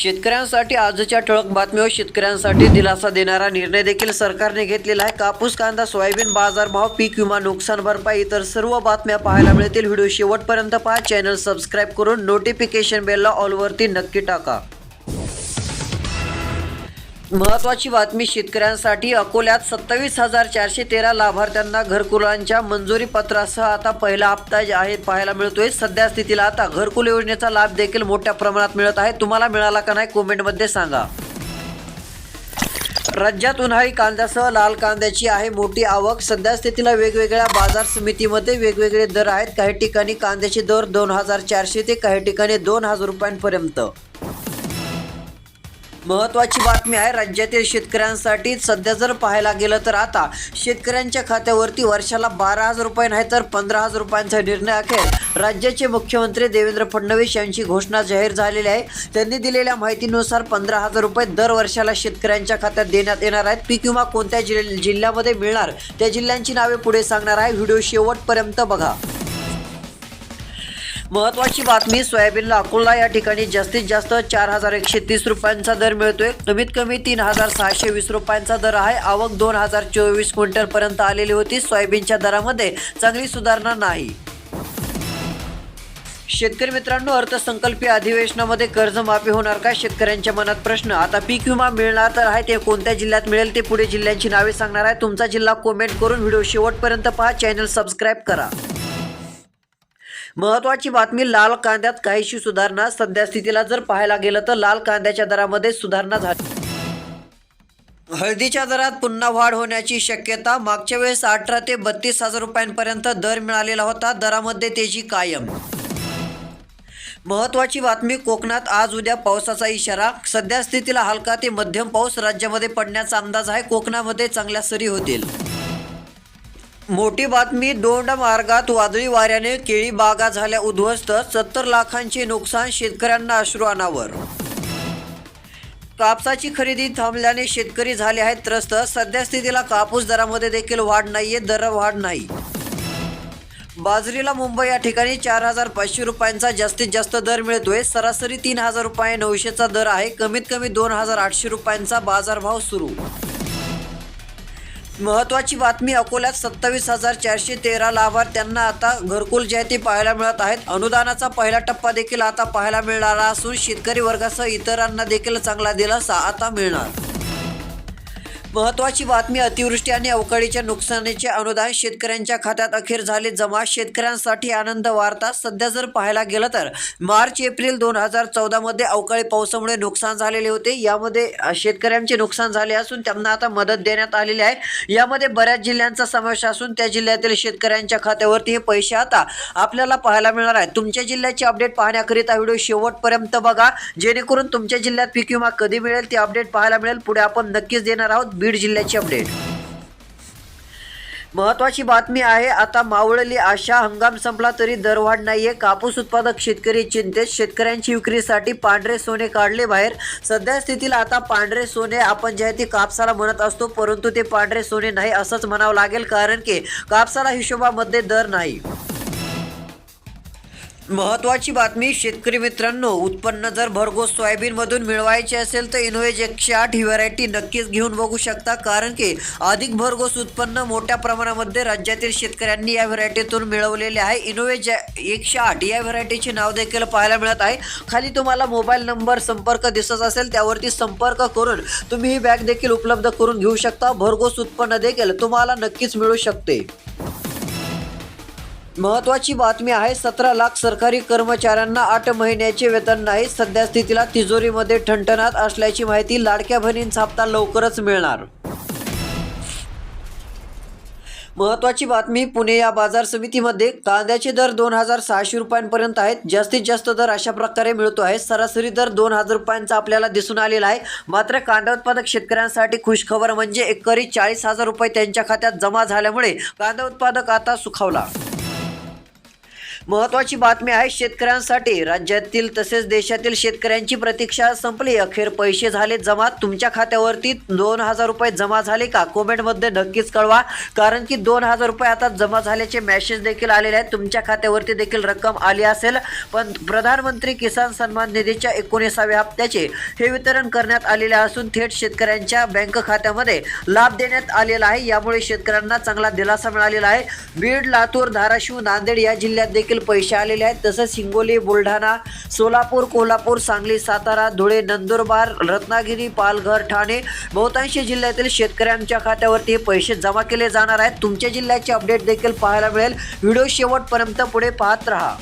शेतकऱ्यांसाठी आजच्या ठळक बातमीवर शेतकऱ्यांसाठी दिलासा देणारा निर्णय देखील सरकारने घेतलेला आहे. कापूस कांदा सोयाबीन बाजारभाव पीक विमा नुकसान भरपाई इतर सर्व बातम्या पाहायला मिळतील. व्हिडिओ शेवटपर्यंत पहा. चॅनल सबस्क्राईब करून नोटिफिकेशन बेलला ऑलवरती नक्की टाका. महत्वाची बातमी शेतकऱ्यांसाठी अकोल्यात सत्तावीस हजार चारशे तेरा लाभार्थ्यांना घरकुलांच्या मंजुरी पत्रासह आता पहिला हप्ता जे आहे पाहायला मिळतोय. सध्या स्थितीला आता घरकुल योजनेचा लाभ देखील मोठ्या प्रमाणात मिळत आहे. तुम्हाला मिळाला का नाही कॉमेंटमध्ये सांगा. राज्यात उन्हाळी कांद्यासह लाल कांद्याची आहे मोठी आवक. सध्या स्थितीला वेगवेगळ्या बाजार समितीमध्ये वेगवेगळे दर आहेत. काही ठिकाणी कांद्याचे दर दोन हजार चारशे ते काही ठिकाणी दोन हजार रुपयांपर्यंत. महत्वाची बातमी आहे राज्यातील शेतकऱ्यांसाठी सध्या जर पाहायला गेलं तर आता शेतकऱ्यांच्या खात्यावरती वर्षाला बारा हजार रुपये नाही तर पंधरा हजार रुपयांचा निर्णय अखेर राज्याचे मुख्यमंत्री देवेंद्र फडणवीस यांची घोषणा जाहीर झालेली आहे. त्यांनी दिलेल्या माहितीनुसार पंधरा हजार रुपये दर वर्षाला शेतकऱ्यांच्या खात्यात देण्यात येणार आहेत. पीक विमा कोणत्या जिल्ह्यामध्ये मिळणार? त्या जिल्ह्यांची नावे पुढे सांगणार आहे. व्हिडिओ शेवटपर्यंत बघा. महत्वाची बातमी सोयाबीनला अकोला या ठिकाणी जास्तीत जास्त चार हजार एकशे तीस रुपयांचा दर मिळतोय. कमीत कमी तीन हजार सहाशे वीस रुपयांचा दर आहे. आवक दोन हजार चोवीस क्विंटल पर्यंत आलेली होती. सोयाबीनच्या दरामध्ये चांगली सुधारणा नाही. शेतकरी मित्रांनो अर्थसंकल्पीय अधिवेशनामध्ये कर्जमाफी होणार का? शेतकऱ्यांच्या मनात प्रश्न. आता पीक विमा मिळणार तर आहे ते कोणत्या जिल्ह्यात मिळेल ते पुढे जिल्ह्यांची नावे सांगणार आहे. तुमचा जिल्हा कमेंट करून व्हिडिओ शेवटपर्यंत पहा. चॅनल सबस्क्राईब करा. महत्वाची बातमी लाल कांद्यात काहीशी सुधारणा सध्या स्थितीला जर पाहायला गेलं तर लाल कांद्याच्या दरामध्ये सुधारणा झाली. हळदीच्या दरात पुन्हा वाढ होण्याची शक्यता मागच्या वेळेस अठरा ते बत्तीस हजार रुपयांपर्यंत दर मिळालेला होता दरामध्ये तेजी कायम. महत्वाची बातमी कोकणात आज उद्या पावसाचा इशारा सध्या स्थितीला हलका ते मध्यम पाऊस राज्यामध्ये पडण्याचा अंदाज आहे कोकणामध्ये चांगल्या सरी होतील. मोठी बातमी दोंड मार्गात वादळी वाऱ्याने केळी बागा झाल्या उद्ध्वस्त सत्तर लाखांचे नुकसान शेतकऱ्यांना अश्रू अनावर कापसाची खरेदी थांबल्याने शेतकरी झाले आहेत त्रस्त सध्या स्थितीला कापूस दरामध्ये देखील वाढ नाहीये दर वाढ नाही. बाजरीला मुंबई या ठिकाणी चार हजार पाचशे रुपयांचा जास्तीत जास्त दर मिळतोय सरासरी तीन हजार रुपये नऊशेचा दर आहे कमीत कमी दोन हजार आठशे रुपयांचा बाजारभाव सुरू. महत्वाची बातमी अकोल्यात सत्तावीस हजार चारशे तेरा लाभार्थ्यांना आता घरकुल जयंती पाहायला मिळत आहेत. अनुदानाचा पहिला टप्पा देखील आता पाहायला मिळणार असून शेतकरी वर्गासह इतरांना देखील चांगला दिलासा आता मिळणार. महत्वाची बातमी अतिवृष्टी आणि अवकाळीच्या नुकसानीचे अनुदान शेतकऱ्यांच्या खात्यात अखेर झाले जमा. शेतकऱ्यांसाठी आनंद वार्ता. सध्या जर पाहायला गेलं तर मार्च एप्रिल दोन हजार चौदामध्ये अवकाळी पावसामुळे नुकसान झालेले होते. यामध्ये शेतकऱ्यांचे नुकसान झाले असून त्यांना आता मदत देण्यात आलेली आहे. यामध्ये बऱ्याच जिल्ह्यांचा समावेश असून त्या जिल्ह्यातील शेतकऱ्यांच्या खात्यावरती हे पैसे आता आपल्याला पाहायला मिळणार आहे तुमच्या जिल्ह्याची अपडेट पाहण्याकरिता व्हिडिओ शेवटपर्यंत बघा. जेणेकरून तुमच्या जिल्ह्यात पीक विमा कधी मिळेल ते अपडेट पाहायला मिळेल. पुढे आपण नक्कीच देणार आहोत. बीड जिल्ह्याची अपडेट. महत्वाची बातमी आहे आता मावळली आशा हंगाम संपला तरी दरवाढ नाहीये. कापूस उत्पादक शेतकरी चिंतेत शेतकऱ्यांची विक्रीसाठी पांढरे सोने काढले बाहेर. सध्या स्थितीला आता पांढरे सोने आपण जे आहे ते कापसाला म्हणत असतो परंतु ते पांढरे सोने नाही असंच म्हणावं लागेल कारण की कापसाला हिशोबामध्ये दर नाही. महत्वाची बातमी शेतकरी मित्रांनो उत्पन्न जर भरघोस सोयाबीनमधून मिळवायचे असेल तर इनोवेज एकशे आठ ही व्हरायटी नक्कीच घेऊन बघू शकता. कारण की अधिक भरघोस उत्पन्न मोठ्या प्रमाणामध्ये राज्यातील शेतकऱ्यांनी या व्हरायटीतून मिळवलेले आहे. इनोवेज एकशे आठ या व्हरायटीचे नाव देखील पाहायला मिळत आहे. खाली तुम्हाला मोबाईल नंबर संपर्क दिसत असेल त्यावरती संपर्क करून तुम्ही ही बॅग देखील उपलब्ध करून घेऊ शकता. भरघोस उत्पन्न देखील तुम्हाला नक्कीच मिळू शकते. महत्वाची बातमी आहे सतरा लाख सरकारी कर्मचाऱ्यांना आठ महिन्याचे वेतन नाही. सध्या स्थितीला तिजोरीमध्ये ठणठणात असल्याची माहिती लाडक्या बहिणींचा हप्ता लवकरच मिळणार. महत्वाची बातमी पुणे या बाजार समितीमध्ये कांद्याचे दर दोन हजार सहाशे रुपयांपर्यंत आहेत. जास्तीत जास्त दर अशा प्रकारे मिळतो आहे. सरासरी दर दोन हजार रुपयांचा आपल्याला दिसून आलेला आहे. मात्र कांदा उत्पादक शेतकऱ्यांसाठी खुशखबर म्हणजे एकरी चाळीस हजार रुपये त्यांच्या खात्यात जमा झाल्यामुळे कांदा उत्पादक आता सुखावला. महत्वाची बातमी आहे शेतकऱ्यांसाठी. राज्यातील तसेच देशातील शेतकऱ्यांची प्रतीक्षा संपली. अखेर पैसे झाले जमा. तुमच्या खात्यावरती दोन हजार रुपये जमा झाले का? कमेंटमध्ये नक्कीच कळवा. कारण की दोन हजार रुपये आता जमा झाल्याचे मेसेज देखील आलेले आहेत. तुमच्या खात्यावरती देखील रक्कम आली असेल. पण प्रधानमंत्री किसान सन्मान निधीच्या एकोणीसाव्या हप्त्याचे हे वितरण करण्यात आलेले असून थेट शेतकऱ्यांच्या बँक खात्यामध्ये लाभ देण्यात आलेला आहे. यामुळे शेतकऱ्यांना चांगला दिलासा मिळालेला आहे. बीड लातूर धाराशिव नांदेड या जिल्ह्यात देखील पैसे आलेले आहेत. तसंच हिंगोली बुलढाणा सोलापूर कोल्हापूर सांगली सातारा धुळे नंदुरबार रत्नागिरी पालघर ठाणे बहुतांशी जिल्ह्यातील शेतकऱ्यांच्या खात्यावरती हे पैसे जमा केले जाणार आहेत. तुमच्या जिल्ह्याचे अपडेट देखील पाहायला मिळेल. व्हिडिओ शेवटपर्यंत पुढे पाहत राहा.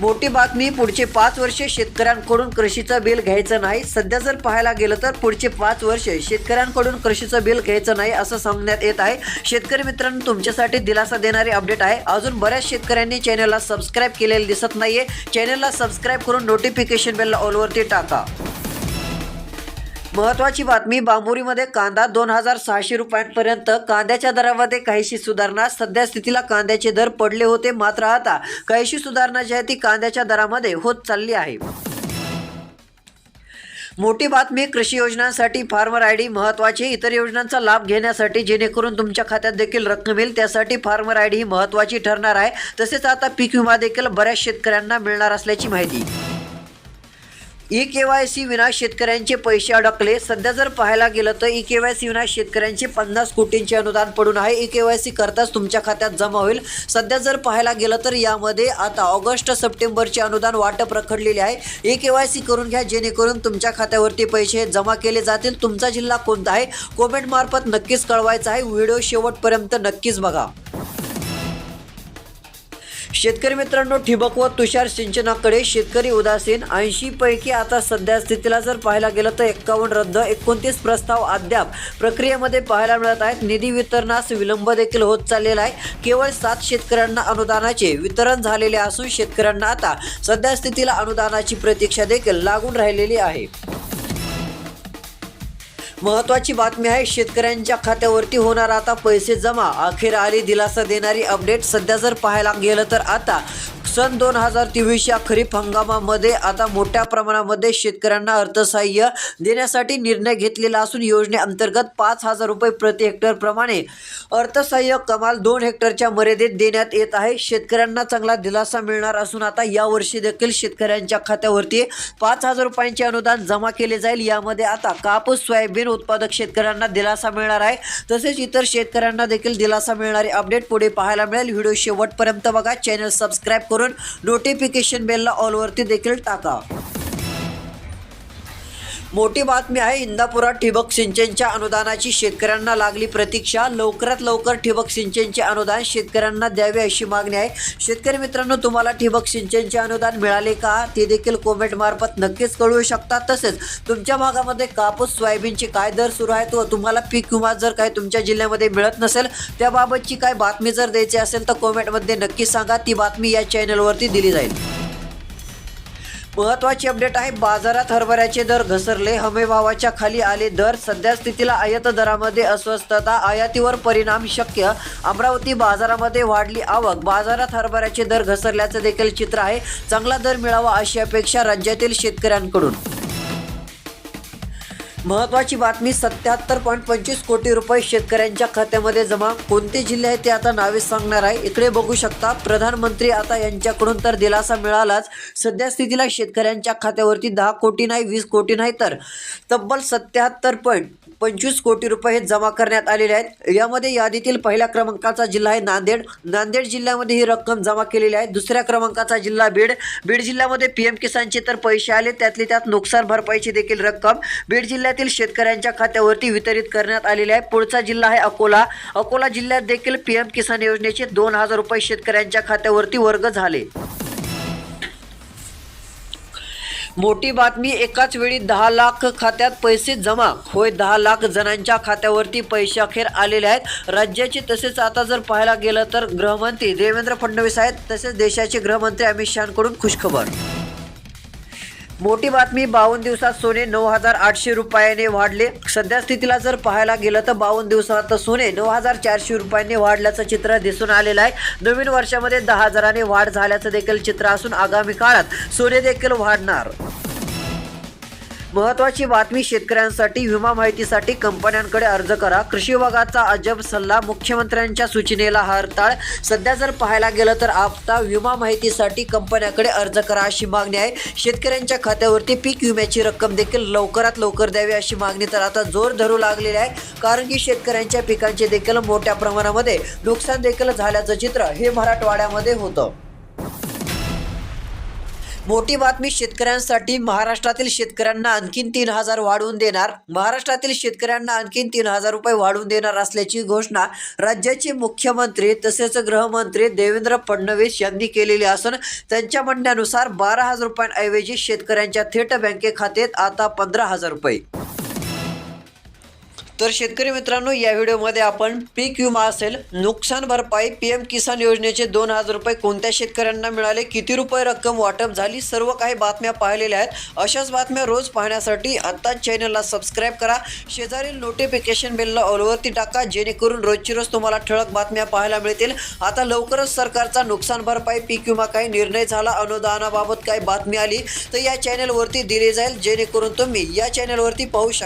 मोठी बातमी पुढचे पाच वर्ष शेतकऱ्यांकडून कृषीचं बिल घ्यायचं नाही. सध्या जर पाहायला गेलं तर पुढचे पाच वर्ष शेतकऱ्यांकडून कृषीचं बिल घ्यायचं नाही असं सांगण्यात येत आहे. शेतकरी मित्रांनो तुमच्यासाठी दिलासा देणारी अपडेट आहे. अजून बऱ्याच शेतकऱ्यांनी चॅनलला सबस्क्राईब केलेलं दिसत नाहीये. चॅनलला सबस्क्राईब करून नोटिफिकेशन बेल ऑलवरती टाका. महत्वाची बातमी बांबुरीमध्ये कांदा दोन हजार सहाशे रुपयांपर्यंत. कांद्याच्या दरामध्ये काहीशी सुधारणा सध्या स्थितीला कांद्याचे दर पडले होते मात्र आता काहीशी सुधारणा जी आहे ती कांद्याच्या दरामध्ये होत चालली आहे. मोठी बातमी कृषी योजनांसाठी फार्मर आय डी महत्वाची. इतर योजनांचा लाभ घेण्यासाठी जेणेकरून तुमच्या खात्यात देखील रक्कम येईल त्यासाठी फार्मर आय डी ही महत्वाची ठरणार आहे. तसेच आता पीक विमा देखील बऱ्याच शेतकऱ्यांना मिळणार असल्याची माहिती. ई के वाय सी विना शेतकऱ्यांचे पैसे अडकले. सध्या जर पाहायला गेलं तर ई के वाय सी विना शेतकऱ्यांचे पन्नास कोटींचे अनुदान पडून आहे. ई के वाय सी करताच तुमच्या खात्यात जमा होईल. सध्या जर पाहायला गेलं तर यामध्ये आता ऑगस्ट सप्टेंबरचे अनुदान वाटप रखडलेले आहे. ई के वाय सी करून घ्या जेणेकरून तुमच्या खात्यावरती पैसे जमा केले जातील. तुमचा जिल्हा कोणता आहे? कॉमेंट मार्फत नक्कीच कळवायचा आहे. व्हिडिओ शेवटपर्यंत नक्कीच बघा. शेतकरी मित्रांनो ठिबक व तुषार सिंचनाकडे शेतकरी उदासीन. ऐंशी पैकी आता सध्या स्थितीला जर पाहायला गेलं तर एक्कावन्न रद्द एकोणतीस प्रस्ताव अद्याप प्रक्रियेमध्ये पाहायला मिळत आहेत. निधी वितरणास विलंब देखील होत चाललेला आहे. केवळ सात शेतकऱ्यांना अनुदानाचे वितरण झालेले असून शेतकऱ्यांना आता सध्या स्थितीला अनुदानाची प्रतीक्षा देखील लागून राहिलेली आहे. महत्वाची बातमी आहे शेतकऱ्यांच्या खात्यावरती होणार आता पैसे जमा. अखेर आली दिलासा देणारी अपडेट सध्या जर पाहायला गेलं तर आता सन दोन हजार तेवीस या खरीप हंगामामध्ये आता मोठ्या प्रमाणामध्ये शेतकऱ्यांना अर्थसहाय्य देण्यासाठी निर्णय घेतलेला असून योजनेअंतर्गत पाच हजार रुपये प्रति हेक्टर प्रमाणे अर्थसहाय्य कमाल दोन हेक्टरच्या मर्यादेत देण्यात येत आहे. शेतकऱ्यांना चांगला दिलासा मिळणार असून आता यावर्षी देखील शेतकऱ्यांच्या खात्यावरती पाच हजार रुपयांचे अनुदान जमा केले जाईल. यामध्ये आता कापूस सोयाबीन उत्पादक शेतकऱ्यांना दिलासा मिळणार आहे. तसेच इतर शेतकऱ्यांना देखील दिलासा मिळणारे अपडेट पुढे पाहायला मिळेल. व्हिडिओ शेवटपर्यंत बघा. चॅनल सबस्क्राईब करून नोटिफिकेशन बेलला ऑलवरती देखील टाका. मोठी बातमी आहे इंदापुरात ठिबक सिंचनच्या अनुदानाची शेतकऱ्यांना लागली प्रतीक्षा. लवकरात लवकर ठिबक सिंचनचे अनुदान शेतकऱ्यांना द्यावे अशी मागणी आहे. शेतकरी मित्रांनो तुम्हाला ठिबक सिंचनचे अनुदान मिळाले का? ते देखील कॉमेंट मार्फत नक्कीच कळवू शकता. तसेच तुमच्या भागामध्ये कापूस सोयाबीनचे काय दर सुरू आहेत व तुम्हाला पीक विमा जर काय तुमच्या जिल्ह्यामध्ये मिळत नसेल त्याबाबतची काय बातमी जर द्यायची असेल तर कॉमेंटमध्ये नक्की सांगा. ती बातमी या चॅनलवरती दिली जाईल. महत्वाची अपडेट आहे बाजारात हरभऱ्याचे दर घसरले हमीभावाच्या खाली आले दर सध्या स्थितीला आयात दरामध्ये अस्वस्थता आयातीवर परिणाम शक्य अमरावती बाजारामध्ये वाढली आवक बाजारात हरभऱ्याचे दर घसरल्याचं देखील चित्र आहे चांगला दर मिळावा अशी अपेक्षा राज्यातील शेतकऱ्यांकडून. महत्वाची बातमी सत्याहत्तर पॉईंट पंचवीस कोटी रुपये शेतकऱ्यांच्या खात्यामध्ये जमा. कोणते जिल्हे आहेत ते आता नावे सांगणार आहे. इकडे बघू शकता प्रधानमंत्री आता यांच्याकडून तर दिलासा मिळालाच. सध्या स्थितीला शेतकऱ्यांच्या खात्यावरती दहा कोटी नाही वीस कोटी नाही तर. तब्बल सत्याहत्तर पॉईंट पंचवीस कोटी रुपये हे जमा करण्यात आलेले आहेत. यामध्ये यादीतील पहिल्या क्रमांकाचा जिल्हा आहे नांदेड. नांदेड जिल्ह्यामध्ये ही रक्कम जमा केलेली आहे. दुसऱ्या क्रमांकाचा जिल्हा बीड. बीड जिल्ह्यामध्ये पी एम किसानचे तर पैसे आले. त्यातली त्यात नुकसान भरपाईची देखील रक्कम बीड जिल्ह्यातील शेतकऱ्यांच्या खात्यावरती वितरित करण्यात आलेली आहे. पुढचा जिल्हा आहे अकोला. अकोला जिल्ह्यात देखील पी एम किसान योजनेचे दोन हजार रुपये शेतकऱ्यांच्या खात्यावरती वर्ग झाले. मोठी बातमी एकाच वेळी दहा लाख खात्यात पैसे जमा. होय दहा लाख जणांच्या खात्यावरती पैसे अखेर आलेले आहेत. राज्याचे तसेच आता जर पाहायला गेलं तर गृहमंत्री देवेंद्र फडणवीस आहेत. तसेच देशाचे गृहमंत्री अमित शहाकडून खुशखबर. मोठी बातमी बावन्न दिवसात सोने नऊ हजार आठशे रुपयाने वाढले. सध्या स्थितीला जर पाहायला गेलं तर बावन्न दिवसात सोने नऊ हजार चारशे रुपयांनी वाढल्याचं चित्र दिसून आलेलं आहे. नवीन वर्षामध्ये दहा हजाराने वाढ झाल्याचं देखील चित्र असून आगामी काळात सोने देखील वाढणार. महत्वाची बातमी शेतकऱ्यांसाठी विमा माहितीसाठी कंपन्यांकडे अर्ज करा. कृषी विभागाचा अजब सल्ला मुख्यमंत्र्यांच्या सूचनेला हरताळ. सध्या जर पाहायला गेलं तर आता विमा माहितीसाठी कंपन्याकडे अर्ज करा अशी मागणी आहे. शेतकऱ्यांच्या खात्यावरती पीक विम्याची रक्कम देखील लवकरात लवकर द्यावी अशी मागणी तर आता जोर धरू लागलेली आहे. कारण की शेतकऱ्यांच्या पिकांचे देखील मोठ्या प्रमाणामध्ये नुकसान देखील झाल्याचं चित्र हे मराठवाड्यामध्ये होतं. मोठी बातमी शेतकऱ्यांसाठी महाराष्ट्रातील शेतकऱ्यांना आणखीन तीन हजार वाढवून देणार. महाराष्ट्रातील शेतकऱ्यांना आणखीन तीन हजार रुपये वाढवून देणार असल्याची घोषणा राज्याचे मुख्यमंत्री तसेच गृहमंत्री देवेंद्र फडणवीस यांनी केलेली असून त्यांच्या म्हणण्यानुसार बारा हजार रुपयांऐवजी शेतकऱ्यांच्या थेट बँके खात्यात आता पंधरा हजार रुपये. तर शेतकरी मित्रांनो या व्हिडिओमध्ये आपण पीक विमा असेल नुकसान भरपाई पी एम किसान योजनेचे दोन हजार रुपये कोणत्या शेतकऱ्यांना मिळाले किती रुपये रक्कम वाटप झाली सर्व काही बातम्या पाहिलेल्या आहेत. अशाच बातम्या रोज पाहण्यासाठी आत्ताच चॅनलला सबस्क्राईब करा. शेजारील नोटिफिकेशन बेलला ऑलवरती टाका जेणेकरून रोजची रोज तुम्हाला ठळक बातम्या पाहायला मिळतील. आता लवकरच सरकारचा नुकसान भरपाई पीक विमा काही निर्णय झाला अनुदानाबाबत काही बातमी आली तर या चॅनलवरती दिली जाईल जेणेकरून तुम्ही या चॅनलवरती पाहू शकता